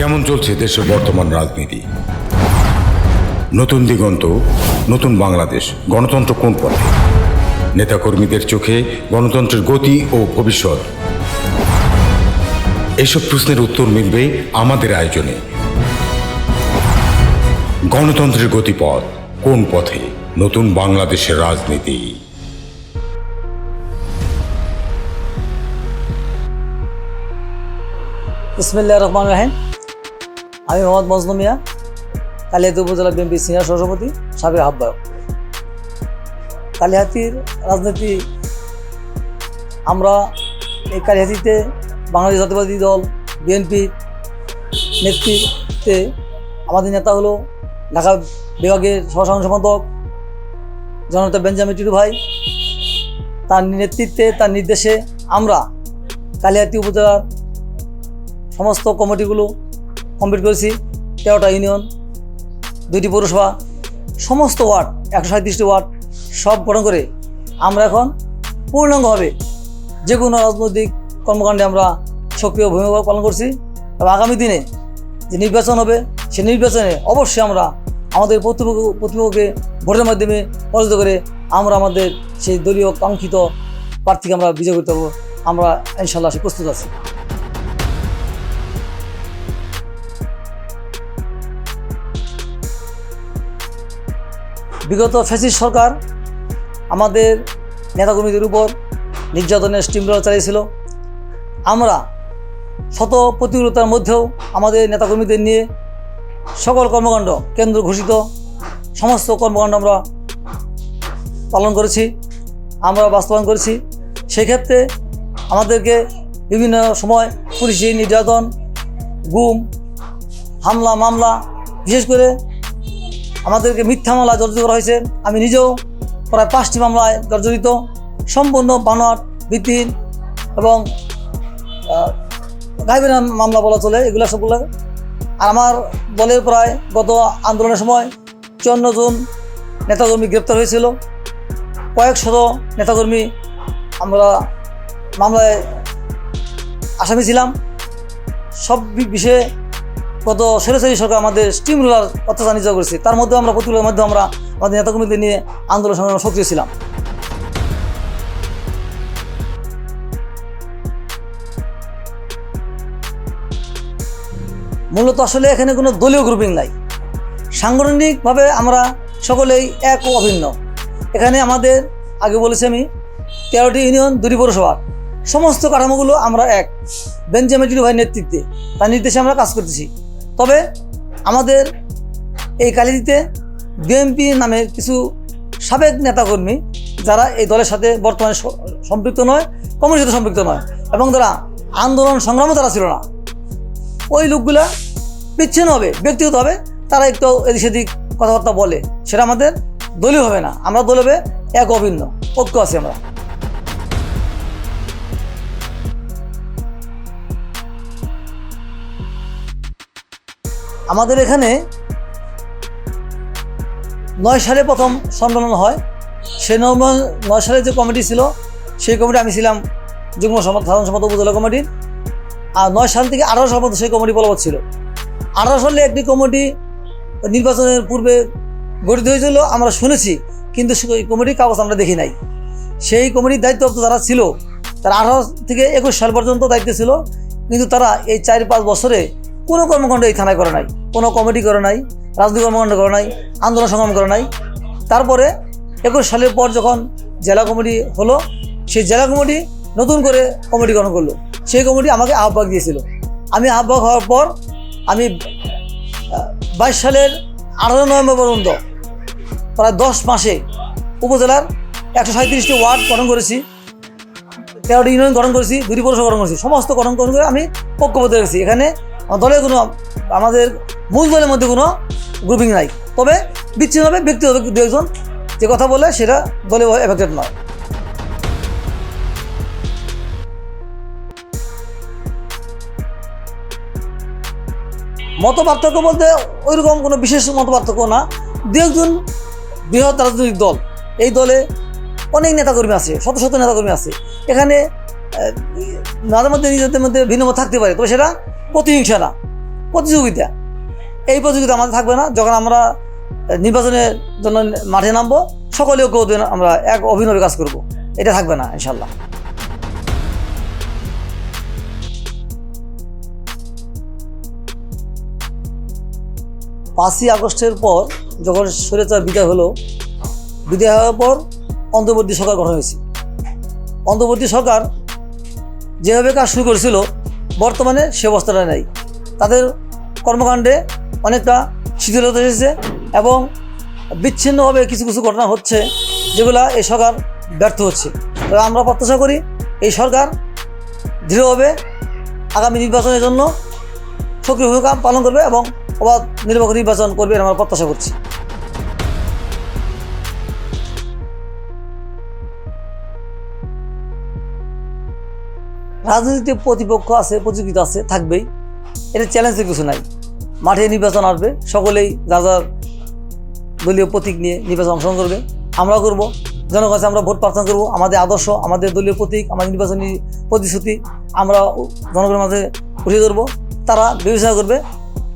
কেমন চলছে দেশের বর্তমান রাজনীতি? নতুন দিগন্ত, নতুন বাংলাদেশ, গণতন্ত্র কোন পথে? নেতাকর্মীদের চোখে গণতন্ত্রের গতি ও ভবিষ্যৎ। এসব প্রশ্নের উত্তর মিলবে আমাদের আয়োজনে। গণতন্ত্রের গতিপথ কোন পথে? নতুন বাংলাদেশের রাজনীতি। ইসমিল্লা রহমান রাহিম। আমি মোহাম্মদ মজনু মিয়া, কালিহাতি উপজেলা বিএনপি সিনিয়র সভাপতি সাবেক আহ্বায়ক। কালিহাতির রাজনীতি, আমরা এই কালিহাতিতে বাংলাদেশ জাতীয়বাদী দল, বিএনপি নেতৃত্বে আমাদের নেতা হলো ঢাকা বিভাগের সহসাধারণ সম্পাদক জনতা বেঞ্জামিন টিটু ভাই। তার নেতৃত্বে, তার নির্দেশে আমরা কালিহাতি উপজেলার সমস্ত কমিটিগুলো কমপ্লিট করেছি তেরোটা ইউনিয়ন দুইটি পৌরসভা, সমস্ত ওয়ার্ড, একশো সাঁত্রিশটি ওয়ার্ড, সব গঠন করে আমরা এখন পূর্ণাঙ্গভাবে যে কোনো রাজনৈতিক কর্মকাণ্ডে আমরা সক্রিয় ভূমিকা পালন করছি এবং আগামী দিনে যে নির্বাচন হবে সেই নির্বাচনে অবশ্যই আমরা আমাদের প্রতিপক্ষ, প্রতিপক্ষকে ভোটের মাধ্যমে পরাজিত করে আমরা আমাদের সেই দলীয় কাঙ্ক্ষিত প্রার্থীকে আমরা বিজয় করতে পারব। আমরা ইনশাল্লাহ সে প্রস্তুত আছি। বিগত সরকার আমাদের নেতাকর্মীদের উপর নির্যাতনের স্টিমরোলার চালিয়েছিল। আমরা শত প্রতিকূলতার মধ্যেও আমাদের নেতাকর্মীদের নিয়ে সকল কর্মকাণ্ড কেন্দ্র ঘোষিত, সমস্ত কর্মকাণ্ড আমরা পালন করেছি, আমরা বাস্তবায়ন করেছি। সেক্ষেত্রে আমাদেরকে বিভিন্ন সময় পুলিশি নির্যাতন, গুম, হামলা, মামলা, বিশেষ করে আমাদেরকে মিথ্যা মামলা জর্জরিত করা হয়েছে। আমি নিজেও প্রায় পাঁচটি মামলায় জর্জরিত। সম্পূর্ণ বানোয়াট, ভিত্তিহীন এবং গাইবের মামলা বলা চলে এগুলো সবগুলো আর আমার দলের প্রায় গত আন্দোলনের সময় চুয়ান্ন জন নেতাকর্মী গ্রেপ্তার হয়েছিল। কয়েক শত নেতাকর্মী আমরা মামলায় আসামি ছিলাম। সব বিষয়ে গত সরাসরি সরকার আমাদের স্টিম রোলার অত্যাচার নির্যাতন করেছে। তার মধ্যে আমরা প্রতিকূলের মধ্যে আমরা আমাদের নেতাকর্মীদের নিয়ে আন্দোলন সংগ্রামে সক্রিয় ছিলাম। মূলত আসলে এখানে কোনো দলীয় গ্রুপিং নাই। সাংগঠনিকভাবে আমরা সকলেই এক ও অভিন্ন। এখানে আমাদের, আগে বলেছি আমি, তেরোটি ইউনিয়ন, দুটি পৌরসভা। সমস্ত কাঠামোগুলো আমরা এক। বেঞ্জামিন ভাইয়ের নেতৃত্বে। তার নির্দেশে আমরা কাজ করতেছি। তবে আমাদের এই কালিদিতে বিএনপি নামের কিছু সাবেক নেতাকর্মী যারা এই দলের সাথে বর্তমানে সম্পৃক্ত নয় কমিটির সাথে সম্পৃক্ত নয়, এবং তারা আন্দোলন সংগ্রামও তারা ছিল না, ওই লোকগুলা বিচ্ছিন্ন হবে ব্যক্তিগত হবে তারা একটু এদিক সেদিক কথাবার্তা বলে, সেটা আমাদের দলীয় হবে না, আমরা দল হবে এক অভিন্ন ঐক্য আছি আমরা। আমাদের এখানে নয় সালে প্রথম সম্মেলন হয়। সেই নয় সালে যে কমিটি ছিল, সেই কমিটি আমি ছিলাম যুগ্ম সাধারণ সম্পাদক উপজেলা কমিটির। আর নয় সাল থেকে আঠারো সাল সেই কমিটি বলবৎ ছিল। আঠারো সালে একটি কমিটি নির্বাচনের পূর্বে গঠিত হয়েছিল, আমরা শুনেছি, কিন্তু সেই কমিটির কাগজ আমরা দেখি নাই। সেই কমিটির দায়িত্বপ্রাপ্ত যারা ছিল, তারা আঠারো থেকে একুশ সাল পর্যন্ত দায়িত্বে ছিল, কিন্তু তারা এই চার পাঁচ বছরে কোনো কর্মকাণ্ড এই থানায় করে নাই, কোনো কমিটি করে নাই, রাজনৈতিক কর্মকাণ্ড করে নাই, আন্দোলন সংগ্রাম করে নাই। তারপরে একুশ সালের পর যখন জেলা কমিটি হলো, সেই জেলা কমিটি নতুন করে কমিটি গঠন করল। সেই কমিটি আমাকে আহ্বায়ক দিয়েছিল। আমি আহ্বায়ক হওয়ার পর আমি বাইশ সালের আঠারো নভেম্বর পর্যন্ত প্রায় দশ মাসে উপজেলার একশো সাঁত্রিশটি ওয়ার্ড গঠন করেছি, তেরোটি ইউনিয়ন গঠন করেছি, দুটি পৌরসভা গঠন করেছি, সমস্ত গঠন গঠন করে আমি পক্ষপতি রেখেছি এখানে দলের কোনো, আমাদের মূল দলের মধ্যে কোনো গ্রুপিং নাই। তবে বিচ্ছিন্নভাবে ব্যক্তিগত দু একজন যে কথা বলে সেটা দলে এফেক্টেড নয়। মত পার্থক্য বলতে ওইরকম কোনো বিশেষ মত পার্থক্য না। দু একজন বৃহৎ রাজনৈতিক দল, এই দলে অনেক নেতাকর্মী আছে, শত শত নেতাকর্মী আছে। এখানে মাঝে মধ্যে নিজেদের মধ্যে ভিন্ন মত থাকতে পারে, তবে সেটা প্রতিহিংসা প্রতিযোগিতা। এই প্রতিযোগিতা আমাদের থাকবে না। যখন আমরা নির্বাচনের জন্য মাঠে নামবো সকলে ঐক্য আমরা এক অভিনবে কাজ করব। এটা থাকবে না, ইনশাল্লাহ। পাঁচই আগস্টের পর যখন স্বৈরাচার বিদায় হলো, বিদায় হওয়ার পর অন্তর্বর্তী সরকার গঠন হয়েছে। অন্তর্বর্তী সরকার যেভাবে কাজ শুরু করেছিল বর্তমানে সে অবস্থাটা নেই। তাদের কর্মকাণ্ডে অনেকটা শিথিলতা এসেছে এবং বিচ্ছিন্নভাবে কিছু কিছু ঘটনা হচ্ছে যেগুলা এই সরকার ব্যর্থ হচ্ছে। তবে আমরা প্রত্যাশা করি এই সরকার দৃঢ়ভাবে আগামী নির্বাচনের জন্য সক্রিয় ভূমিকা পালন করবে এবং অবাধ নির্বাচন নির্বাচন করবে আমরা প্রত্যাশা করছি। রাজনীতিতে প্রতিপক্ষ আছে, প্রতিযোগিতা আছে, থাকবেই। এটা চ্যালেঞ্জের কিছু নাই। মাঠে নির্বাচন আসবে, সকলেই যার যার দলীয় প্রতীক নিয়ে নির্বাচন অংশগ্রহণ করবে, আমরাও করব। জনগণ আমরা ভোট প্রার্থনা করব, আমাদের আদর্শ, আমাদের দলীয় প্রতীক, আমাদের নির্বাচনী প্রতিশ্রুতি, আমরা জনগণের মাঝে উঠিয়ে ধরবো। তারা বিবেচনা করবে,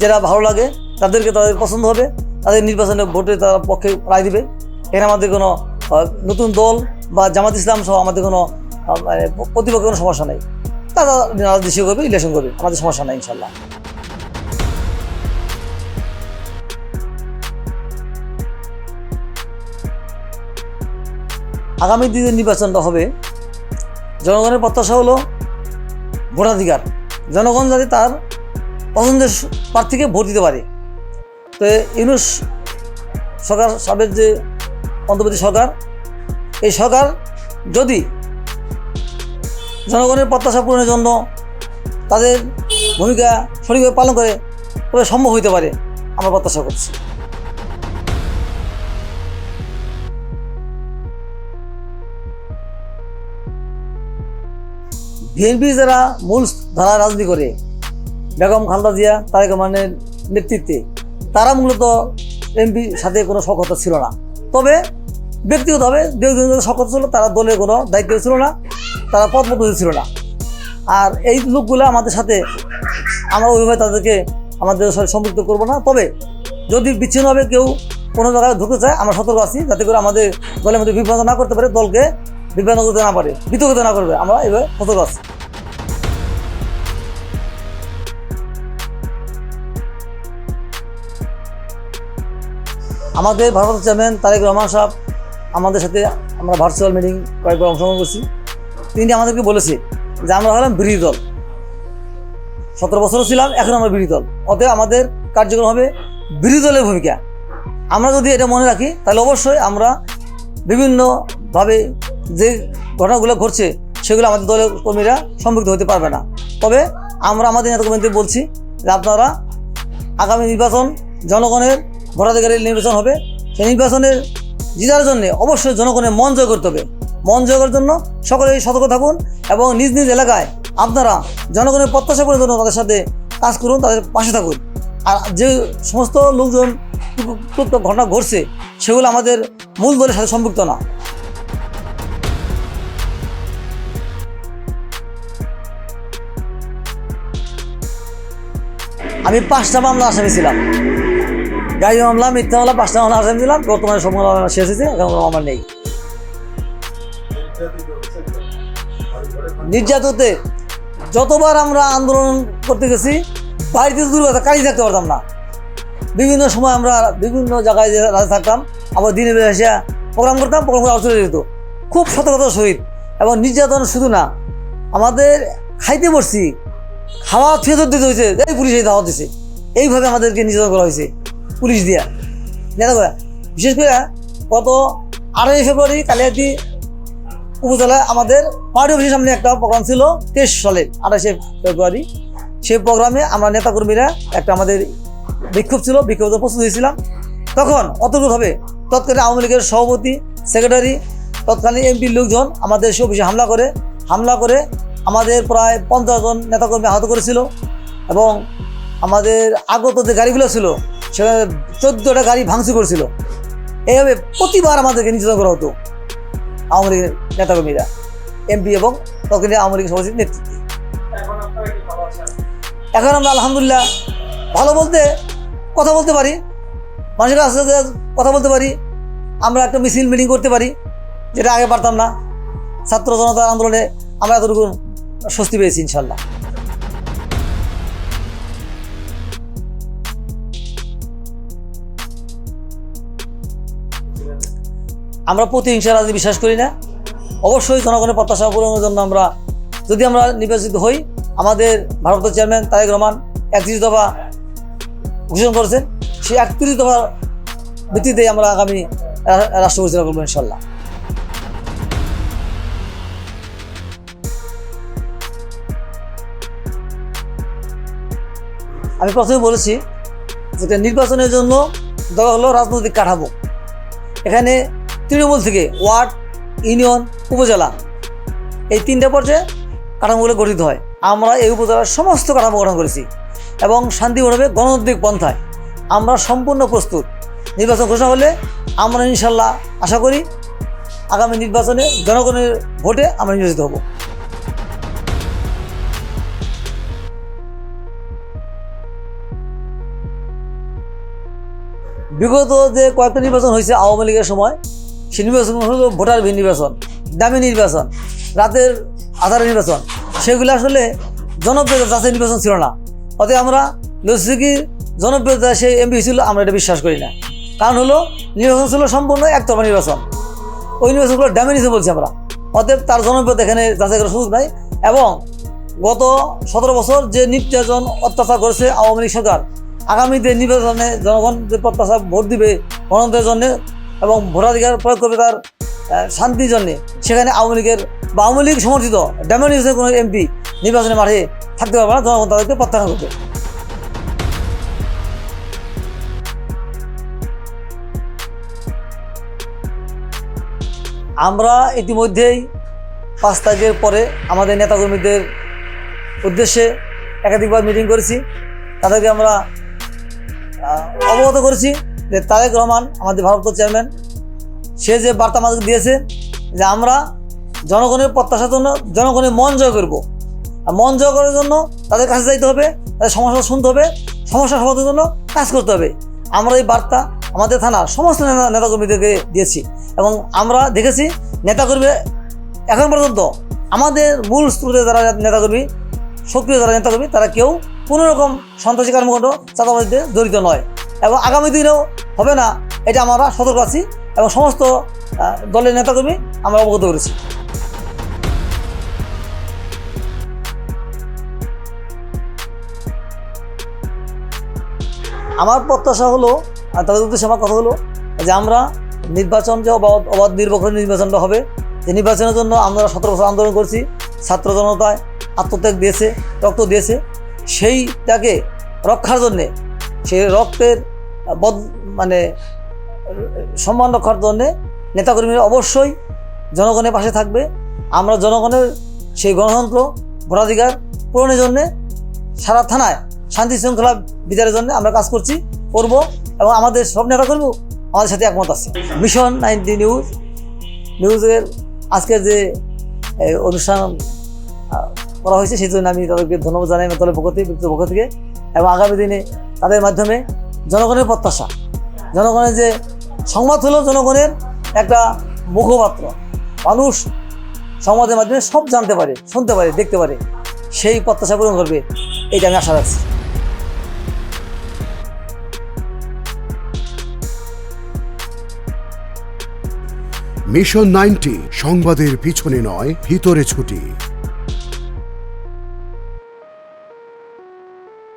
যারা ভালো লাগে, তাদেরকে তাদের পছন্দ হবে, তাদের নির্বাচনে ভোটে তারা পক্ষে রায় দিবে। এখানে আমাদের কোনো নতুন দল বা জামাত ইসলাম সহ আমাদের কোনো মানে প্রতিপক্ষের কোনো সমস্যা নেই। তারা রাজনীতি করবে ইলেকশন করবে, আমাদের সমস্যা নেই, ইনশাল্লাহ। আগামী দিনের নির্বাচনটা হবে, জনগণের প্রত্যাশা হলো ভোটাধিকার। জনগণ যাতে তার পছন্দের প্রার্থীকে ভোট দিতে পারে। তো ইউনুস সরকার, সাবেক যে অন্তর্বর্তী সরকার, এই সরকার যদি জনগণের প্রত্যাশা পূরণের জন্য তাদের ভূমিকা সঠিকভাবে পালন করে তবে সম্ভব হইতে পারে, আমরা প্রত্যাশা করছি। বিএনপি যারা মূল ধারা রাজনীতি করে, বেগম খালদা জিয়া, তারেক রহমানের নেতৃত্বে, তারা মূলত এমপি সাথে কোনো সক্ষতা ছিল না। তবে ব্যক্তিগতভাবে ব্যক্তিগত সক্ষতা ছিল, তারা দলের কোনো দায়িত্ব ছিল না। তারা পথ পদপদ্ধতি ছিল না। আর এই লোকগুলো আমাদের সাথে, আমরা ওইভাবে তাদেরকে, আমাদের সাথে সম্পৃক্ত করব না। তবে যদি বিচ্ছিন্নভাবে কেউ কোনো জায়গায় ঢুকতে চায় আমরা সতর্ক আছি, যাতে করে আমাদের দলের মধ্যে বিভ্রান্ত না করতে পারে, দলকে বিভ্রান্ত করতে না পারে, বিতর্কিত না করবে। আমরা এভাবে সতর্ক আছি। আমাদের ভারত চেয়ারম্যান তারেক রহমান সাহেব, আমাদের সাথে আমরা ভার্চুয়াল মিটিং কয়েকবার অংশগ্রহণ করছি। তিনি আমাদেরকে বলেছে যে আমরা হলাম বিরোধী দল। সতেরো বছরও ছিলাম, এখন আমরা বিরোধী দল। অতএব আমাদের কার্যক্রম হবে বিরোধী দলের ভূমিকা। আমরা যদি এটা মনে রাখি, তাহলে অবশ্যই আমরা বিভিন্নভাবে যে ঘটনাগুলো ঘটছে, সেগুলো আমাদের দলের কর্মীরা সম্পৃক্ত হতে পারবে না। তবে আমরা আমাদের নেতা কর্মীদের বলছি যে আপনারা আগামী নির্বাচন জনগণের ভোটাধিকারের নির্বাচন হবে। সেই নির্বাচনের জিতার জন্য অবশ্যই জনগণের মন জয় করতে হবে। মন করার জন্য সকলেই সতর্ক থাকুন এবং নিজ নিজ এলাকায় আপনারা জনগণের প্রত্যাশা করার জন্য তাদের সাথে কাজ করুন, তাদের পাশে থাকুন। আর যে সমস্ত লোকজন ঘটনা ঘটছে, সেগুলো আমাদের মূল দলের সাথে সম্পৃক্ত না। আমি পাঁচটা মামলা আসামি ছিলাম। গাড়ি মামলা, মিথ্যা মামলা, পাঁচটা মামলা আসামি ছিলাম। বর্তমানে সব মামলা শেষ হয়েছে, এখন মামলা নেই। নির্যাততে যতবার আমরা আন্দোলন করতে গেছি, বাড়িতে দূর কথা কাজে থাকতে পারতাম না। বিভিন্ন সময় আমরা বিভিন্ন জায়গায় থাকতাম, আবার দিনে বেলা এসে প্রোগ্রাম করতাম, প্রোগ্রাম করে চলে যেত। খুব সতর্কতার সহিত। এবং নির্যাতন শুধু না, আমাদের খাইতে বসছি, খাওয়া ফেরত দিতে হয়েছে, এই পুলিশ এই দাওয়াত দিছে। এইভাবে আমাদেরকে নির্যাতন করা হয়েছে, পুলিশ দিয়া। করে বিশেষ করে গত আড়াই ফেব্রুয়ারি, কালিয়াতি উপজেলায় আমাদের পার্টি অফিসের সামনে একটা প্রোগ্রাম ছিল তেইশ সালে, আঠাশে ফেব্রুয়ারি। সেই প্রোগ্রামে আমরা নেতাকর্মীরা একটা আমাদের বিক্ষোভ ছিল, বিক্ষোভ প্রস্তুত হয়েছিলাম। তখন অতর্কভাবে তৎকালীন আওয়ামী লীগের সভাপতি সেক্রেটারি তৎকালীন এমপির লোকজন আমাদের সে অফিসে হামলা করে। হামলা করে আমাদের প্রায় পঞ্চাশ জন নেতাকর্মী আহত করেছিল এবং আমাদের আগত যে গাড়িগুলো ছিল, সেখানে চোদ্দোটা গাড়ি ভাঙচুর করেছিল। এইভাবে প্রতিবার আমাদেরকে নির্যাতন করা হতো। আওয়ামী লীগের নেতাকর্মীরা এমপি এবং তৎকালীন আওয়ামী লীগের সভাপতির নেতৃত্বে এখন আমরা আলহামদুলিল্লাহ ভালো বলতে কথা বলতে পারি, মানুষের কাছে কথা বলতে পারি, আমরা একটা মিছিল মিটিং করতে পারি, যেটা আগে পারতাম না। ছাত্র জনতার আন্দোলনে আমরা এতটুকু স্বস্তি পেয়েছি ইনশাল্লাহ। আমরা প্রতিহিংসা রাজনীতি বিশ্বাস করি না। অবশ্যই জনগণের প্রত্যাশা পূরণের জন্য আমরা যদি আমরা নির্বাচিত হই, আমাদের ভারতের চেয়ারম্যান তারেক রহমান একত্রিশ দফা ঘোষণা করেছেন। সেই একত্রিশ দফার ভিত্তিতে আমরা আগামী রা- রাষ্ট্র পরিচালনা করব ইনশাল্লাহ। আমি প্রথমে বলেছি যে নির্বাচনের জন্য দরকার হলো রাজনৈতিক কাঠামো। এখানে তৃণমূল থেকে ওয়ার্ড, ইউনিয়ন, উপজেলা এই তিনটে পর্যায়ে কাঠামোগুলো গঠিত হয়। আমরা এই উপজেলার সমস্ত কাঠামো গঠন করেছি এবং শান্তিপূর্ণভাবে গণতান্ত্রিক পন্থায় আমরা সম্পূর্ণ প্রস্তুত। নির্বাচন ঘোষণা হলে আমরা ইনশাল্লাহ আশা করি আগামী নির্বাচনে জনগণের ভোটে আমরা নির্বাচিত হব। বিগত যে কয়েকটা নির্বাচন হয়েছে আওয়ামী লীগের সময় সে নির্বাচন হলো ভোটারবিহীন নির্বাচন, দামি নির্বাচন, রাতের আধার নির্বাচন। সেগুলো আসলে জনপ্রিয়তা যাচাই নির্বাচন ছিল না। অতএব আমরা লসিকি জনপ্রিয়তা সেই এমপি ছিল, আমরা এটা বিশ্বাস করি না। কারণ হলো নির্বাচন ছিল সম্পূর্ণ একতরফা নির্বাচন। ওই নির্বাচনগুলো ড্যামে নিতে বলছি আমরা। অতএব তার জনপ্রিয়তা এখানে যাচাই করার সুযোগ নাই এবং গত সতেরো বছর যে নির্যাতন, অত্যাচার করেছে আওয়ামী লীগ সরকার, আগামীতে নির্বাচনে জনগণ যে প্রত্যাশা ভোট দিবে গণতন্ত্রের জন্য এবং ভোটাধিকার প্রয়োগ করবে তার শান্তির জন্যে। সেখানে আওয়ামী লীগের বা আওয়ামী লীগ সমর্থিত ডেমোনিউজের কোনো এমপি নির্বাচনের মাঠে থাকতে পারবে না জনগণ তাদেরকে প্রত্যাখ্যান করবে। আমরা ইতিমধ্যেই পাঁচ তারিখের পরে আমাদের নেতাকর্মীদের উদ্দেশ্যে একাধিকবার মিটিং করেছি। তাদেরকে আমরা অবগত করেছি। তারেক রহমান আমাদের ভারতের চেয়ারম্যান, সে যে বার্তা আমাদেরকে দিয়েছে যে আমরা জনগণের প্রত্যাশার জন্য জনগণের মন জয় করব। আর মন জয় করার জন্য তাদের কাছে যাইতে হবে, তাদের সমস্যা শুনতে হবে, সমস্যা সমাধানের জন্য কাজ করতে হবে। আমরা এই বার্তা আমাদের থানার সমস্ত নেতা নেতাকর্মীদেরকে দিয়েছি এবং আমরা দেখেছি নেতাকর্মী এখন পর্যন্ত আমাদের মূল স্রোতে যারা নেতাকর্মী, সক্রিয় যারা নেতাকর্মী, তারা কেউ কোনো রকম সন্ত্রাসী কর্মকাণ্ড চাঁদাবাজিতে জড়িত নয়। এবং আগামী দিনেও হবে না, এটা আমরা সতর্ক আছি এবং সমস্ত দলের নেতাকর্মী আমরা অবগত করেছি। আমার প্রত্যাশা হলো, আর তাদের উদ্দেশ্যে আমার কথা হলো, যে আমরা নির্বাচন যে অবাধ অবাধ নির্বাচন নির্বাচনটা হবে যে নির্বাচনের জন্য আমরা সতেরো বছর আন্দোলন করছি, ছাত্র জনতায় আত্মত্যাগ দিয়েছে, রক্ত দিয়েছে, সেইটাকে রক্ষার জন্যে সেই রক্তের বদ মানে সম্মান রক্ষার জন্যে নেতাকর্মীরা অবশ্যই জনগণের পাশে থাকবে। আমরা জনগণের সেই গণতন্ত্র, ভোটাধিকার পূরণের জন্যে সারা থানায় শান্তি শৃঙ্খলা বিচারের জন্য আমরা কাজ করছি, করব এবং আমাদের সব নেতাকর্মী আমাদের সাথে একমত আছে। মিশন নাইনটি নিউজ, নিউজের আজকে যে অনুষ্ঠান করা হয়েছে, সেই জন্য আমি তাদেরকে ধন্যবাদ জানাই আমার দলের পক্ষ থেকে ব্যক্তিগত পক্ষ থেকে। এবং আগামী দিনে তাদের মাধ্যমে জনগণের প্রত্যাশা, জনগণের যে সংবাদ হলো জনগণের একটা মুখপাত্র, মানুষ সংবাদের মাধ্যমে সব জানতে পারে, শুনতে পারে, দেখতে পারে, সেই প্রত্যাশা পূরণ করবে, এইটা আমি আশা রাখছি। মিশন নাইনটি সংবাদের পিছনে নয়, ভিতরে ছুটি।